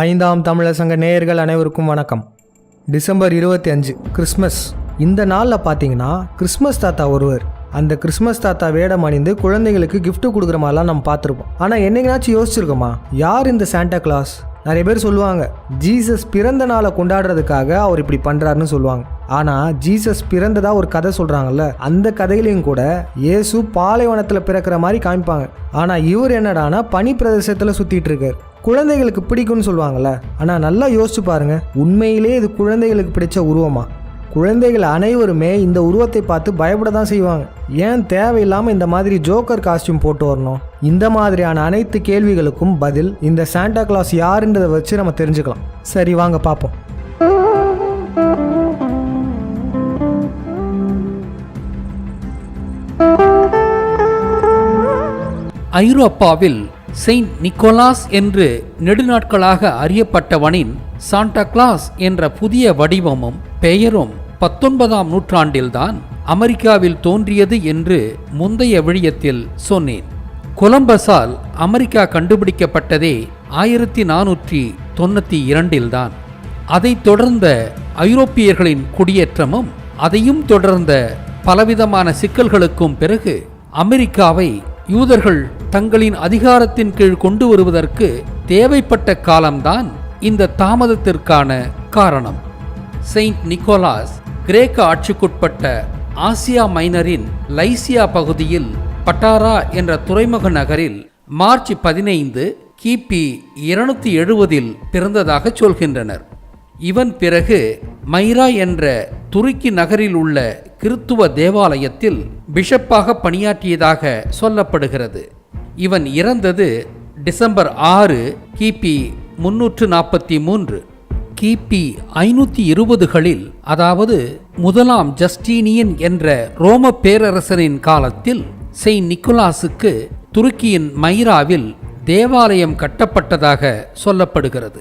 ஐந்தாம் தமிழர் சங்க நேயர்கள் அனைவருக்கும் வணக்கம். டிசம்பர் இருபத்தி அஞ்சு கிறிஸ்மஸ். இந்த நாளில் பார்த்தீங்கன்னா கிறிஸ்மஸ் தாத்தா ஒருவர். அந்த கிறிஸ்மஸ் தாத்தா வேடம் அணிந்து குழந்தைங்களுக்கு கிஃப்ட் கொடுக்குற மாதிரிலாம் நம்ம பார்த்துருப்போம். ஆனால் என்னைக்குனாச்சும் யோசிச்சிருக்கோமா? யார் இந்த சாண்டா கிளாஸ் நிறைய பேர் சொல்லுவாங்க ஜீசஸ் பிறந்த நாளை கொண்டாடுறதுக்காக அவர் இப்படி பண்ணுறாருன்னு சொல்லுவாங்க. ஆனால் ஜீசஸ் பிறந்ததாக ஒரு கதை சொல்கிறாங்கல்ல அந்த கதையிலையும் கூட இயேசு பாலைவனத்தில் பிறக்கிற மாதிரி காமிப்பாங்க. ஆனால் இவர் என்னடானா பனி பிரதேசத்தில் சுற்றிட்டு இருக்கார். குழந்தைகளுக்கு பிடிக்கும்னு சொல்லுவாங்கள்ல ஆனால் நல்லா யோசிச்சு பாருங்க உண்மையிலே இது குழந்தைகளுக்கு பிடிச்ச உருவமா? குழந்தைகள் அனைவருமே இந்த உருவத்தை பார்த்து பயப்பட தான் செய்வாங்க. ஏன் தேவையில்லாமல் இந்த மாதிரி ஜோக்கர் காஸ்டியூம் போட்டு வரணும்? இந்த மாதிரியான அனைத்து கேள்விகளுக்கும் பதில் இந்த சாண்டா கிளாஸ் யாருன்றதை வச்சு நம்ம தெரிஞ்சுக்கலாம். சரி வாங்க பார்ப்போம். ஐரோப்பாவில் செயின்ட் நிக்கோலாஸ் என்று நெடுநாட்களாக அறியப்பட்டவனின் சாண்டா கிளாஸ் என்ற புதிய வடிவமும் பெயரும் பத்தொன்பதாம் நூற்றாண்டில்தான் அமெரிக்காவில் தோன்றியது என்று முந்தைய விழியத்தில் சொன்னேன். கொலம்பஸால் அமெரிக்கா கண்டுபிடிக்கப்பட்டதே ஆயிரத்தி நானூற்றி தொண்ணூற்றி இரண்டில்தான். அதைத் தொடர்ந்த ஐரோப்பியர்களின் குடியேற்றமும் அதையும் தொடர்ந்த பலவிதமான சிக்கல்களுக்கும் பிறகு அமெரிக்காவை யூதர்கள் தங்களின் அதிகாரத்தின் கீழ் கொண்டு வருவதற்கு தேவைப்பட்ட காலம்தான் இந்த தாமதத்திற்கான காரணம். செயின்ட் நிக்கோலாஸ் கிரேக்க ஆட்சிக்குட்பட்ட ஆசியா மைனரின் லைசியா பகுதியில் பட்டாரா என்ற துறைமுக நகரில் மார்ச் பதினைந்து கிபி இருநூத்தி எழுபதில் பிறந்ததாக சொல்கின்றனர். இவன் பிறகு மைரா என்ற துருக்கி நகரில் உள்ள கிறித்துவ தேவாலயத்தில் பிஷப்பாக பணியாற்றியதாக சொல்லப்படுகிறது. இவன் இறந்தது டிசம்பர் ஆறு கிபி முன்னூற்று நாற்பத்தி மூன்று. கிபி ஐநூற்றி இருபதுகளில் அதாவது முதலாம் ஜஸ்டீனியன் என்ற ரோம பேரரசரின் காலத்தில் செயின்ட் நிக்கோலாஸுக்கு துருக்கியின் மைராவில் தேவாலயம் கட்டப்பட்டதாக சொல்லப்படுகிறது.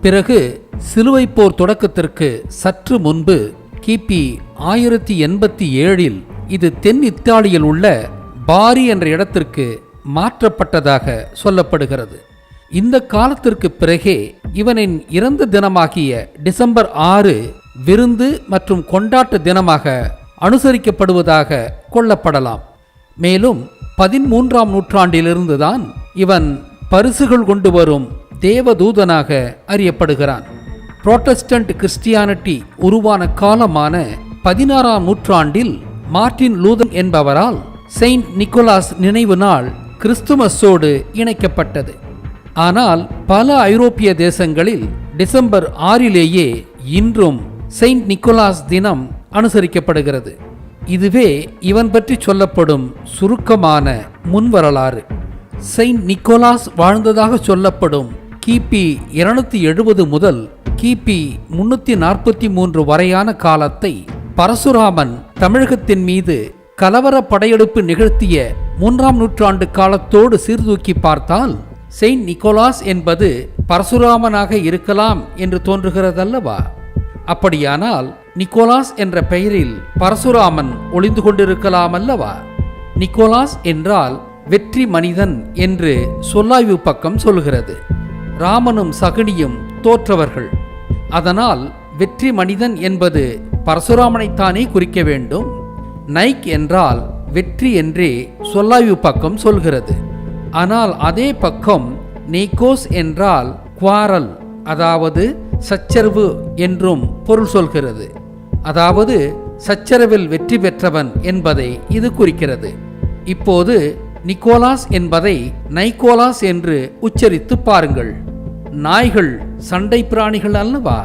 பிறகு சிலுவைப் போர் தொடக்கத்திற்கு சற்று முன்பு கிபி ஆயிரத்தி எண்பத்தி ஏழில் இது தென் இத்தாலியில் உள்ள பாரி என்ற இடத்திற்கு மாற்றப்பட்டதாக சொல்லப்படுகிறது. இந்த காலத்திற்கு பிறகே இவனின் இறந்த தினமாகிய டிசம்பர் ஆறு விருந்து மற்றும் கொண்டாட்ட தினமாக அனுசரிக்கப்படுவதாக கொள்ளப்படலாம். மேலும் பதிமூன்றாம் நூற்றாண்டிலிருந்துதான் இவன் பரிசுகள் கொண்டு வரும் தேவதூதனாக அறியப்படுகிறான். புரோட்டஸ்டன்ட் கிறிஸ்டியானிட்டி உருவான காலமான பதினாறாம் நூற்றாண்டில் மார்ட்டின் லூதன் என்பவரால் செயின்ட் நிக்கோலாஸ் நினைவு நாள் கிறிஸ்துமஸோடு இணைக்கப்பட்டது. ஆனால் பல ஐரோப்பிய தேசங்களில் டிசம்பர் ஆறிலேயே இன்றும் செயின்ட் நிக்கோலாஸ் தினம் அனுசரிக்கப்படுகிறது. இதுவே இவன் பற்றி சொல்லப்படும் சுருக்கமான முன்வரலாறு. செயின்ட் நிக்கோலாஸ் வாழ்ந்ததாக சொல்லப்படும் கிபி இருநூத்தி எழுபது முதல் கிபி முன்னூத்தி நாற்பத்தி மூன்று வரையான காலத்தை பரசுராமன் தமிழகத்தின் மீது கலவர படையெடுப்பு நிகழ்த்திய மூன்றாம் நூற்றாண்டு காலத்தோடு சீர்தூக்கி பார்த்தால் செயின்ட் நிக்கோலாஸ் என்பது பரசுராமனாக இருக்கலாம் என்று தோன்றுகிறதல்லவா? அப்படியானால் நிக்கோலாஸ் என்ற பெயரில் பரசுராமன் ஒளிந்து கொண்டிருக்கலாம் அல்லவா நிக்கோலாஸ் என்றால் வெற்றி மனிதன் என்று சொல்லாய்வு பக்கம் சொல்கிறது. ராமனும் சகுனியும் தோற்றவர்கள். அதனால் வெற்றி மனிதன் என்பது பரசுராமனைத்தானே குறிக்க வேண்டும்? நைக் என்றால் வெற்றி என்றே சொல்லாய்வு பக்கம் சொல்கிறது. ஆனால் அதே பக்கம் நீக்கோஸ் என்றால் குவாரல் அதாவது சச்சரவு என்றும் பொருள் சொல்கிறது. அதாவது சச்சரவில் வெற்றி பெற்றவன் என்பதை இது குறிக்கிறது. இப்போது நிக்கோலாஸ் என்பதை நைக்கோலாஸ் என்று உச்சரித்து பாருங்கள். நாய்கள் சண்டை பிராணிகள் அல்லவா?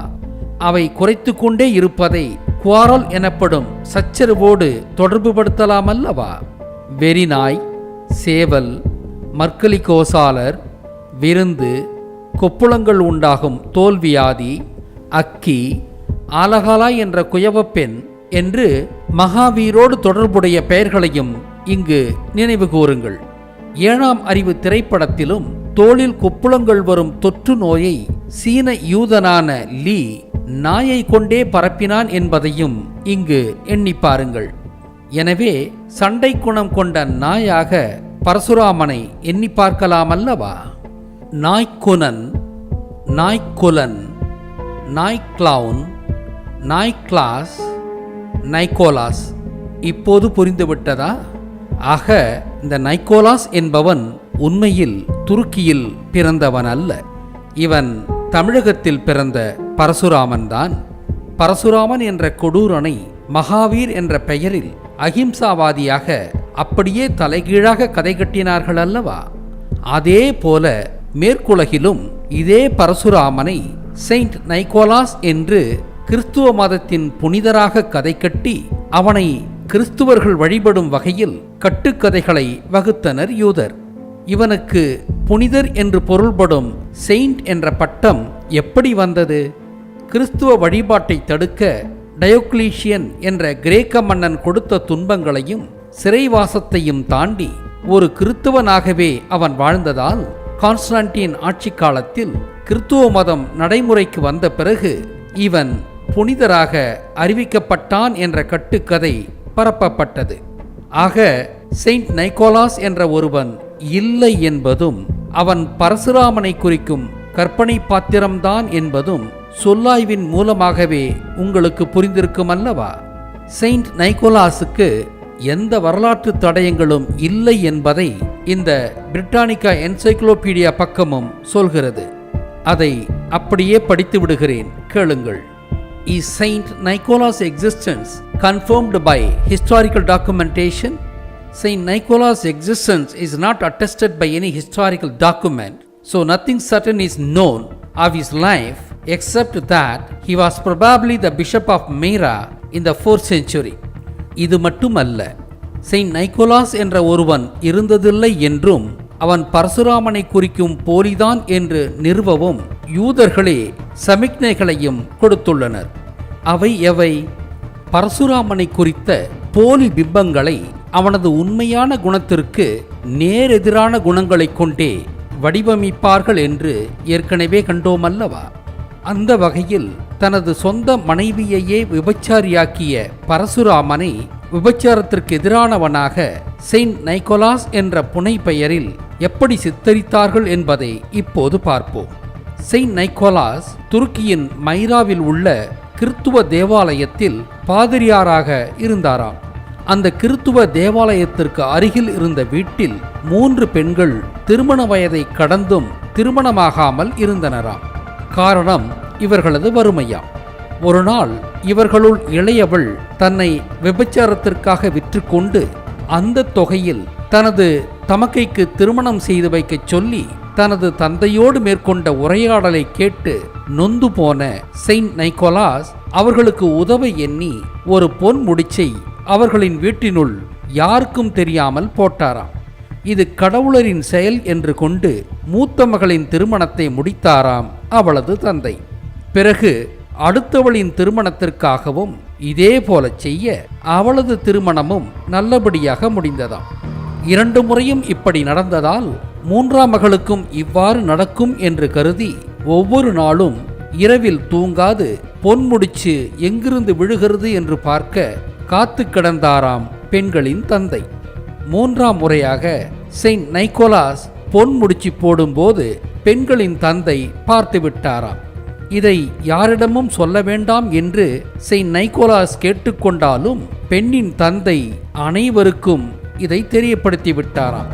அவை குறைத்து கொண்டே இருப்பதை குவாரல் எனப்படும் சச்சரவோடு தொடர்புபடுத்தலாம் அல்லவா? வெறிநாய் சேவல் மற்களி கோசாலர் விருந்து கொப்புளங்கள் உண்டாகும் தோல்வியாதி அக்கி ஆலகாலா என்ற குயவப்பெண் என்று மகாவீரோடு தொடர்புடைய பெயர்களையும் இங்கு நினைவு கூறுங்கள். ஏழாம் அறிவு திரைப்படத்திலும் தோளில் கொப்புளங்கள் வரும் தொற்று நோயை சீன யூதனான லீ நாயை கொண்டே பரப்பினான் என்பதையும் இங்கு எண்ணி பாருங்கள். எனவே சண்டை குணம் கொண்ட நாயாக பரசுராமனை எண்ணி பார்க்கலாம் அல்லவா நாய்க்குனன் நாய்க்குலன் நாய்க்ளவுன் நாய்க்ளாஸ் நைக்கோலாஸ் இப்போது புரிந்துவிட்டதா? ஆக இந்த நைக்கோலாஸ் என்பவன் உண்மையில் துருக்கியில் பிறந்தவன் அல்ல இவன் தமிழகத்தில் பிறந்த பரசுராமன் தான் பரசுராமன் என்ற கொடூரனை மகாவீர் என்ற பெயரில் அகிம்சாவாதியாக அப்படியே தலைகீழாக கதை கட்டினார்கள் அல்லவா? அதே போல மேற்குலகிலும் இதே பரசுராமனை செயின்ட் நைகோலாஸ் என்று கிறிஸ்துவ மதத்தின் புனிதராக கதை கட்டி அவனை கிறிஸ்துவர்கள் வழிபடும் வகையில் கட்டுக்கதைகளை வகுத்தனர் யூதர். இவனுக்கு புனிதர் என்று பொருள்படும் செயின்ட் என்ற பட்டம் எப்படி வந்தது? கிறிஸ்துவ வழிபாட்டை தடுக்க டயோக்ளீஷியன் என்ற கிரேக்க மன்னன் கொடுத்த துன்பங்களையும் சிறைவாசத்தையும் தாண்டி ஒரு கிறித்துவனாகவே அவன் வாழ்ந்ததால் கான்ஸ்டான்டின் ஆட்சி காலத்தில் கிறித்துவ மதம் நடைமுறைக்கு வந்த பிறகு இவன் புனிதராக அறிவிக்கப்பட்டான் என்ற கட்டுக்கதை பரப்பப்பட்டது. ஆக செயின்ட் நைக்கோலாஸ் என்ற ஒருவன் இல்லை என்பதும் அவன் பரசுராமனை குறிக்கும் கற்பனை பாத்திரம்தான் என்பதும் சொல்லாய்வின் மூலமாகவே உங்களுக்கு புரிந்திருக்கும் அல்லவா செயின்ட் நைக்கோலாஸுக்கு எந்த வரலாற்று தடயங்களும் இல்லை என்பதை இந்த பிரிட்டானிக்கா என்சைக்ளோபீடியா பக்கமும் சொல்கிறது அதை அப்படியே படித்து விடுகிறேன் கேளுங்கள் is Saint Nicholas existence confirmed by historical documentation Saint Nicholas' existence is not attested by any historical document, so nothing certain is known of his life except that he was probably the bishop of Myra in the 4th century. இது மட்டுமல்ல Saint நைக்கோலாஸ் என்ற ஒருவன் இருந்ததில்லை என்றும் அவன் பரசுராமனை குறிக்கும் போலிதான் என்று நிறுவவும் யூதர்களே சமிக்ஞைகளையும் கொடுத்துள்ளனர். அவை எவை? பரசுராமனை குறித்த போலி பிம்பங்களை அவனது உண்மையான குணத்திற்கு நேரெதிரான குணங்களைக் கொண்டே வடிவமைப்பார்கள் என்று ஏற்கனவே கண்டோமல்லவா? அந்த வகையில் தனது சொந்த மனைவியையே விபச்சாரியாக்கிய பரசுராமனை விபச்சாரத்திற்கு எதிரானவனாக செயின்ட் நைக்கோலாஸ் என்ற புனை பெயரில் எப்படி சித்தரித்தார்கள் என்பதை இப்போது பார்ப்போம். செயின்ட் நைக்கோலாஸ் துருக்கியின் மைராவில் உள்ள கிறித்துவ தேவாலயத்தில் பாதிரியாராக இருந்தாராம். அந்த கிறித்துவ தேவாலயத்திற்கு அருகில் இருந்த வீட்டில் மூன்று பெண்கள் திருமண வயதை கடந்தும் திருமணமாகாமல் இருந்தனராம். காரணம் இவர்களது வறுமையாம் ஒரு நாள் இவர்களுள் இளையவள் தன்னை விபச்சாரத்திற்காக விற்றுக்கொண்டு அந்த தொகையில் தனது தமக்கைக்கு திருமணம் செய்து வைக்கச் சொல்லி தனது தந்தையோடு மேற்கொண்ட உரையாடலை கேட்டு நொந்து போன செயின்ட் நைக்கோலாஸ் அவர்களுக்கு உதவ எண்ணி ஒரு பொன் முடிச்சை அவர்களின் வீட்டினுள் யாருக்கும் தெரியாமல் போட்டாராம். இது கடவுளரின் செயல் என்று கொண்டு மூத்த மகளின் திருமணத்தை முடித்தாராம் அவளது தந்தை. பிறகு அடுத்தவளின் திருமணத்திற்காகவும் இதே போல செய்ய அவளது திருமணமும் நல்லபடியாக முடிந்ததாம். இரண்டு முறையும் இப்படி நடந்ததால் மூன்றாம் மகளுக்கும் இவ்வாறு நடக்கும் என்று கருதி ஒவ்வொரு நாளும் இரவில் தூங்காது பொன் முடிச்சு எங்கிருந்து விழுகிறது என்று பார்க்க காத்து கிடந்தாராம் பெண்களின் தந்தை. மூன்றாம் முறையாக செயின்ட் நைக்கோலாஸ் பொன் முடிச்சு போடும்போது பெண்களின் தந்தை பார்த்து விட்டாராம். இதை யாரிடமும் சொல்ல வேண்டாம் என்று செயின்ட் நைக்கோலாஸ் கேட்டுக்கொண்டாலும் பெண்ணின் தந்தை அனைவருக்கும் இதை தெரியப்படுத்தி விட்டாராம்.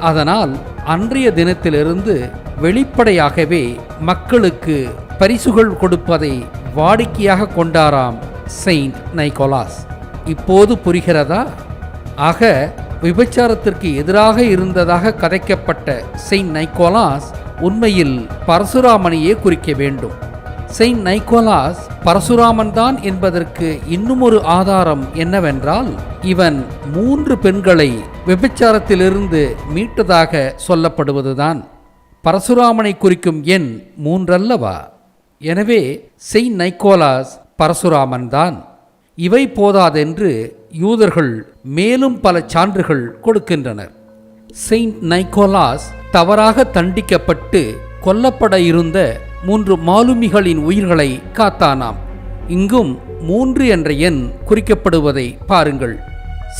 அதனால் அன்றைய தினத்திலிருந்து வெளிப்படையாகவே மக்களுக்கு பரிசுகள் கொடுப்பதை வாடிக்கையாக கொண்டாராம் செயின்ட் நைக்கோலாஸ். இப்போது புரிகிறதா? ஆக விபச்சாரத்திற்கு எதிராக இருந்ததாக கதைக்கப்பட்ட செயின்ட் நைக்கோலாஸ் உண்மையில் பரசுராமனையே குறிக்க வேண்டும். செயின்ட் நைக்கோலாஸ் பரசுராமன் தான் என்பதற்கு இன்னுமொரு ஆதாரம் என்னவென்றால் இவன் மூன்று பெண்களை விபச்சாரத்திலிருந்து மீட்டதாக சொல்லப்படுவதுதான். பரசுராமனை குறிக்கும் எண் மூன்றல்லவா? எனவே செயின்ட் நைக்கோலாஸ் பரசுராமன் தான் இவை போதாதென்று யூதர்கள் மேலும் பல சான்றுகள் கொடுக்கின்றனர். செயின்ட் நைக்கோலாஸ் தவறாக தண்டிக்கப்பட்டு கொல்லப்பட இருந்த மூன்று மாலுமிகளின் உயிர்களை காத்தானாம். இங்கும் மூன்று என்ற எண் குறிக்கப்படுவதை பாருங்கள்.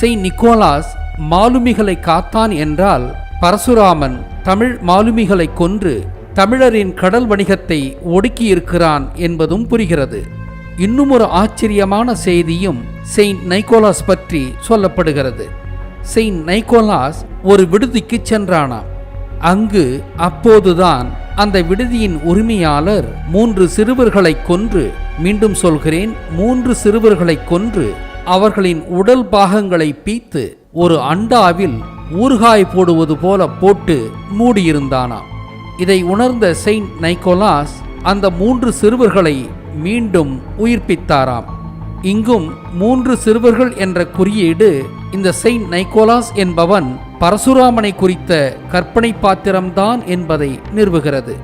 செயின்ட் நிக்கோலாஸ் மாலுமிகளை காத்தான் என்றால் பரசுராமன் தமிழ் மாலுமிகளை கொன்று தமிழரின் கடல் வணிகத்தை ஒடுக்கியிருக்கிறான் என்பதும் புரிகிறது. இன்னும் ஒரு ஆச்சரியமான செய்தியும் செயின்ட் நைக்கோலாஸ் பற்றி சொல்லப்படுகிறது. செயின்ட் நைக்கோலாஸ் ஒரு விடுதிக்கு சென்றானாம். அங்கு அப்போதுதான் அந்த விடுதியின் உரிமையாளர் மூன்று சிறுவர்களை கொன்று மீண்டும் சொல்கிறேன் மூன்று சிறுவர்களை கொன்று அவர்களின் உடல் பாகங்களை பீத்து ஒரு அண்டாவில் ஊறுகாய் போடுவது போல போட்டு மூடியிருந்தானாம். இதை உணர்ந்த செயின்ட் நைக்கோலாஸ் அந்த மூன்று சிறுவர்களை மீண்டும் உயிர்ப்பித்தாராம். இங்கும் மூன்று சிறுவர்கள் என்ற குறியீடு இந்த செயின்ட் நைக்கோலாஸ் என்பவன் பரசுராமனை குறித்த கற்பனை பாத்திரம்தான் என்பதை நிறுவுகிறது.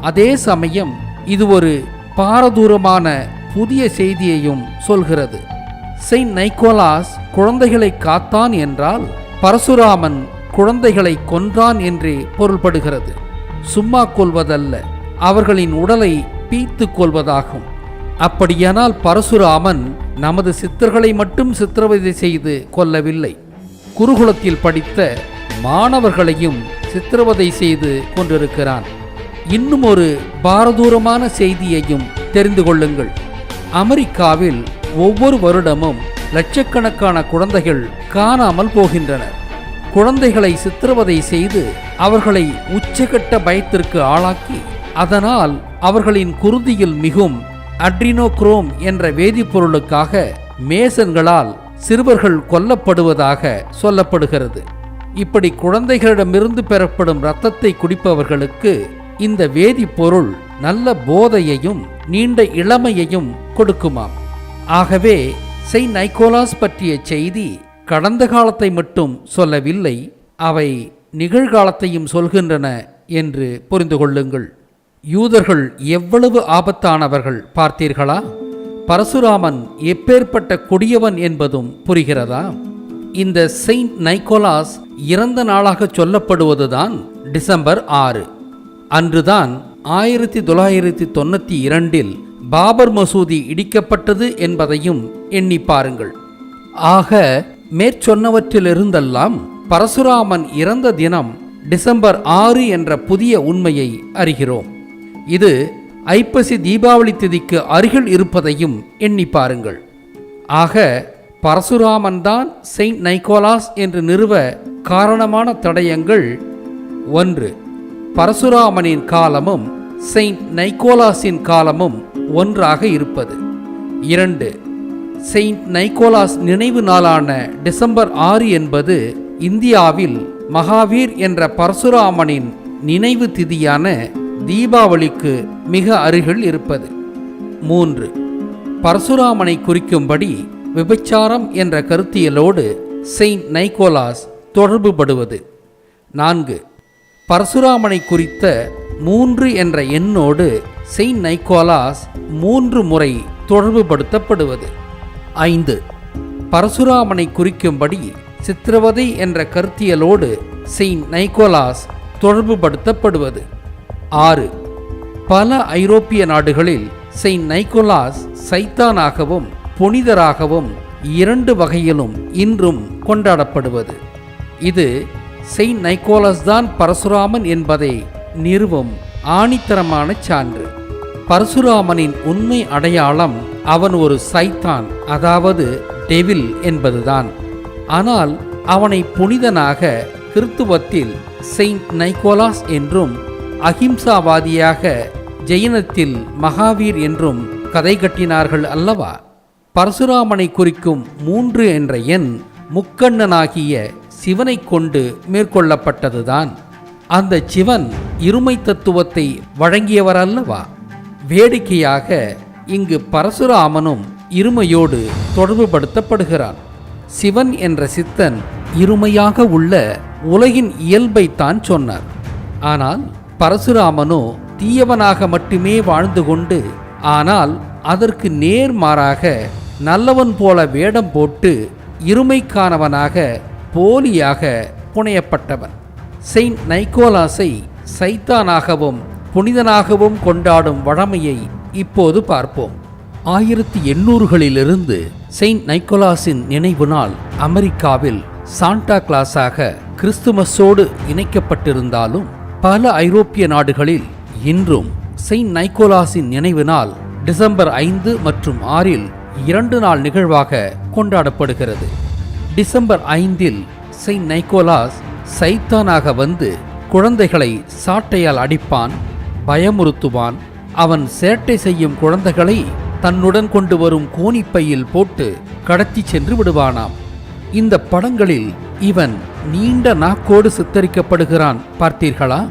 அதே சமயம் இது ஒரு பாரதூரமான புதிய செய்தியையும் சொல்கிறது. செயின்ட் நைக்கோலாஸ் குழந்தைகளை காத்தான் என்றால் பரசுராமன் குழந்தைகளை கொன்றான் என்றே பொருள்படுகிறது. சும்மா கொள்வதல்ல அவர்களின் உடலை பீத்து கொள்வதாகும் அப்படியானால் பரசுராமன் நமது சித்தர்களை மட்டும் சித்திரவதை செய்து கொல்லவில்லை குருகுலத்தில் படித்த மாணவர்களையும் சித்திரவதை செய்து கொண்டிருக்கிறான். இன்னும் ஒரு பாரதூரமான செய்தியையும் தெரிந்து கொள்ளுங்கள். அமெரிக்காவில் ஒவ்வொரு வருடமும் லட்சக்கணக்கான குழந்தைகள் காணாமல் போகின்றனர். குழந்தைகளை சித்திரவதை செய்து அவர்களை உச்சகட்ட பயத்திற்கு ஆளாக்கி அதனால் அவர்களின் குருதியில் மிகும் அட்ரினோக்ரோம் என்ற வேதிப்பொருளுக்காக மேசன்களால் சிறுவர்கள் கொல்லப்படுவதாக சொல்லப்படுகிறது. இப்படி குழந்தைகளிடமிருந்து பெறப்படும் இரத்தத்தை குடிப்பவர்களுக்கு இந்த வேதிப்பொருள் நல்ல போதையையும் நீண்ட இளமையையும் கொடுக்குமாம். ஆகவே செய் நைக்கோலாஸ் பற்றிய செய்தி கடந்த காலத்தை மட்டும் சொல்லவில்லை அவை நிகழ்காலத்தையும் சொல்கின்றன என்று புரிந்து கொள்ளுங்கள். யூதர்கள் எவ்வளவு ஆபத்தானவர்கள் பார்த்தீர்களா? பரசுராமன் எப்பேற்பட்ட கொடியவன் என்பதும் புரிகிறதா? இந்த செயின்ட் நைக்கோலாஸ் இறந்த நாளாக சொல்லப்படுவதுதான் டிசம்பர் ஆறு. அன்றுதான் ஆயிரத்தி தொள்ளாயிரத்தி தொண்ணூற்றி இரண்டில் பாபர் மசூதி இடிக்கப்பட்டது என்பதையும் எண்ணி பாருங்கள். ஆக மேற்சொன்னவற்றிலிருந்தெல்லாம் பரசுராமன் இறந்த தினம் டிசம்பர் ஆறு என்ற புதிய உண்மையை அறிகிறோம். இது ஐப்பசி தீபாவளி திதிக்கு அருகில் இருப்பதையும் எண்ணி பாருங்கள். ஆக பரசுராமன் தான் செயின்ட் நைக்கோலாஸ் என்று நிறுவ காரணமான தடயங்கள் ஒன்று. பரசுராமனின் காலமும் செயின்ட் நைக்கோலாஸின் காலமும் ஒன்றாக இருப்பது. இரண்டு செயின்ட் நைக்கோலாஸ் நினைவு நாளான டிசம்பர் ஆறு என்பது இந்தியாவில் மகாவீர் என்ற பரசுராமனின் நினைவு திதியான தீபாவளிக்கு மிக அருகில் இருப்பது. மூன்று. பரசுராமனை குறிக்கும்படி விபச்சாரம் என்ற கருத்தியலோடு செயின்ட் நைக்கோலாஸ் தொடர்புபடுவது. நான்கு. பரசுராமனை குறித்த மூன்று என்ற எண்ணோடு செயின்ட் நைக்கோலாஸ் மூன்று முறை தொடர்புபடுத்தப்படுவது. ஐந்து. பரசுராமனை குறிக்கும்படி சித்திரவதை என்ற கருத்தியலோடு செயின்ட் நைக்கோலாஸ் தொடர்புபடுத்தப்படுவது. ஆறு. பல ஐரோப்பிய நாடுகளில் செயின்ட் நைக்கோலாஸ் சைத்தானாகவும் புனிதராகவும் இரண்டு வகையிலும் இன்றும் கொண்டாடப்படுவது. இது செயின்ட் நைக்கோலஸ் தான் பரசுராமன் என்பதை நிறுவும் ஆணித்தரமான சான்று. பரசுராமனின் உண்மை அடையாளம் அவன் ஒரு சைத்தான் அதாவது டெவில் என்பதுதான். ஆனால் அவனை புனிதனாக கிறித்துவத்தில் செயின்ட் நைக்கோலாஸ் என்றும் அகிம்சாவாதியாக ஜெயினத்தில் மகாவீர் என்றும் கதை கட்டினார்கள் அல்லவா? பரசுராமனை குறிக்கும் மூன்று என்ற எண் முக்கண்ணனாகிய சிவனை கொண்டு மேற்கொள்ளப்பட்டதுதான். அந்த சிவன் இருமை தத்துவத்தை வழங்கியவர் அல்லவா? வேடிக்கையாக இங்கு பரசுராமனும் இருமையோடு தொடர்புபடுத்தப்படுகிறான். சிவன் என்ற சித்தன் இருமையாக உள்ள உலகின் இயல்பைத்தான் சொன்னார். ஆனால் பரசுராமனோ தீயவனாக மட்டுமே வாழ்ந்து கொண்டு ஆனால் அதற்கு நேர்மாறாக நல்லவன் போல வேடம் போட்டு இருமைக்கானவனாக போலியாக புனையப்பட்டவன். செயின்ட் நைக்கோலாஸை சைத்தானாகவும் புனிதனாகவும் கொண்டாடும் வழமையை இப்போது பார்ப்போம். ஆயிரத்தி எண்ணூறுகளிலிருந்து செயின்ட் நைக்கோலாஸின் நினைவு நாள் அமெரிக்காவில் சாண்டா கிளாஸாக கிறிஸ்துமஸோடு இணைக்கப்பட்டிருந்தாலும் பல ஐரோப்பிய நாடுகளில் இன்றும் செயின்ட் நைக்கோலாஸின் நினைவு நாள் டிசம்பர் ஐந்து மற்றும் ஆறில் இரண்டு நாள் நிகழ்வாக கொண்டாடப்படுகிறது. டிசம்பர் ஐந்தில் செயின்ட் நைக்கோலாஸ் சைத்தானாக வந்து குழந்தைகளை சாட்டையால் அடிப்பான் பயமுறுத்துவான் அவன் சேட்டை செய்யும் குழந்தைகளை தன்னுடன் கொண்டு வரும் கோணிப்பையில் போட்டு கடத்தி சென்று விடுவானாம். இந்த படங்களில் இவன் நீண்ட நாக்கோடு சித்தரிக்கப்படுகிறான். பார்த்தீர்களா?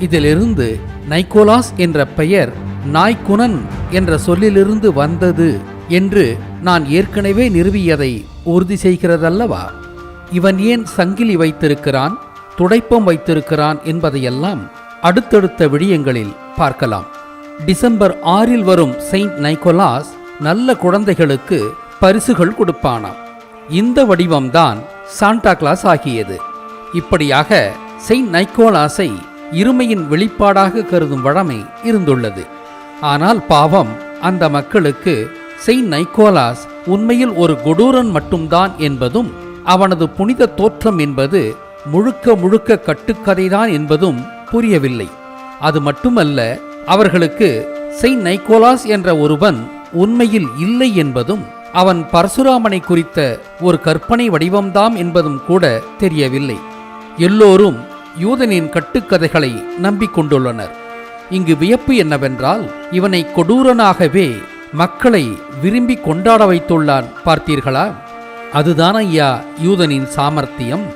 இதிலிருந்து நைக்கோலாஸ் என்ற பெயர் நாய்க்குணன் என்ற சொல்லிலிருந்து வந்தது என்று நான் ஏற்கனவே நிறுவியதை உறுதி செய்கிறதல்லவா? இவன் ஏன் சங்கிலி வைத்திருக்கிறான் துடைப்பம் வைத்திருக்கிறான் என்பதையெல்லாம் அடுத்தடுத்த விடயங்களில் பார்க்கலாம். டிசம்பர் ஆறில் வரும் செயின்ட் நைக்கோலாஸ் நல்ல குழந்தைகளுக்கு பரிசுகள் கொடுப்பானாம். இந்த வடிவம்தான் சாண்டா கிளாஸ் ஆகியது. இப்படியாக செயின்ட் நைக்கோலாஸை இருமையின் வெளிப்பாடாக கருதும் வழமை இருந்துள்ளது. ஆனால் பாவம் அந்த மக்களுக்கு செயின்ட் நைக்கோலாஸ் உண்மையில் ஒரு கொடூரன் மட்டும்தான் என்பதும் அவனது புனித தோற்றம் என்பது முழுக்க முழுக்க கட்டுக்கதைதான் என்பதும் புரியவில்லை. அது மட்டுமல்ல அவர்களுக்கு செயின்ட் நைக்கோலாஸ் என்ற ஒருவன் உண்மையில் இல்லை என்பதும் அவன் பரசுராமனை குறித்த ஒரு கற்பனை வடிவம்தாம் என்பதும் கூட தெரியவில்லை. எல்லோரும் யூதனின் கட்டுக்கதைகளை நம்பிக்கொண்டுள்ளனர். இங்கு வியப்பு என்னவென்றால் இவனை கொடூரனாகவே மக்களை விரும்பி கொண்டாட வைத்துள்ளான் பார்த்தீர்களா? அதுதான் ஐயா யூதனின் சாமர்த்தியம்.